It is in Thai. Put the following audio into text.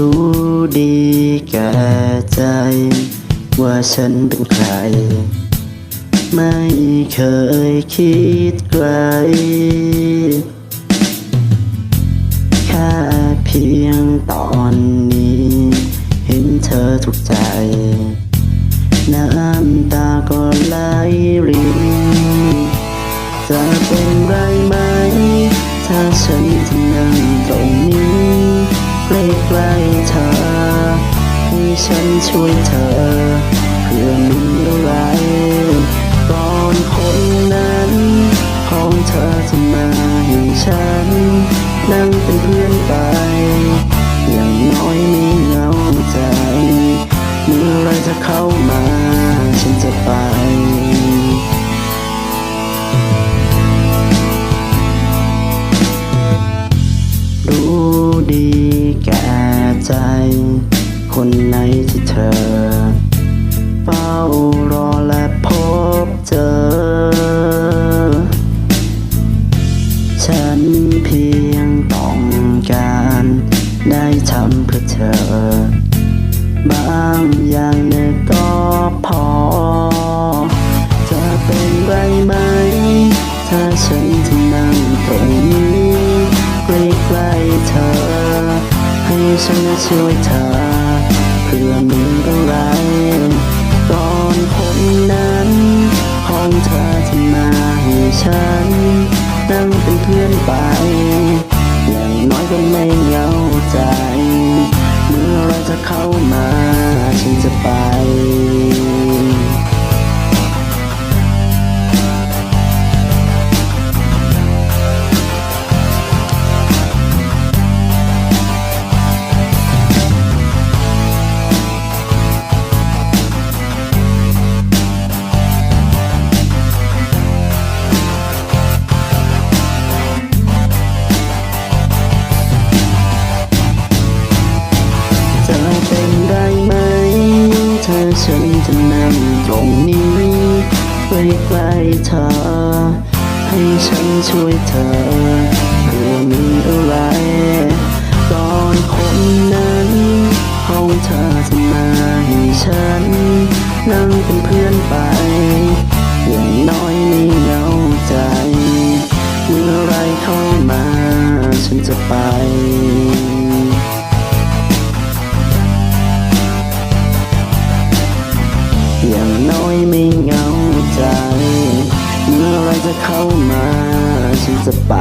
รู้ดีแก่ใจ ว่าฉันเป็นใคร ไม่เคยคิดไกลแค่เพียงตอนนี้ เห็นเธอถูกใจ น้ำตาก็ไหล ใกล้เธอให้ฉันช่วยเธอ เพื่อมีอะไรก่อนคนนั้นของเธอจะมาให้ฉัน นั่งเป็นเพื่อนไป อย่างน้อยไม่เหงาใจเมื่อไรจะเข้ามา ฉันจะไปรู้ดี ใจ คนไหนที่เธอ เฝ้ารอและพบเจอ ฉันเพียงต้องการ ได้ทำเพื่อเธอ บางอย่าง ฉันช่วยเธอเพื่อมีอะไรตอนคนนั้นของเธอจะมาให้ฉัน นั่งเป็นเพื่อนไปอย่างน้อยก็ไม่เหงาใจ เมื่อไรจะเข้ามาฉันจะไป ตรงนี้ใกล้ๆเธอ ให้ฉันช่วยเธอเพื่อมีอะไรก่อนคนนั้นของเธอจะมาให้ฉัน นั่งเป็นเพื่อนไปอย่างน้อยไม่เหงาใจ เมื่อไรเข้ามาฉันจะไป อยไม่เหงาใจ เมื่อไรจะเข้ามาฉันจะไป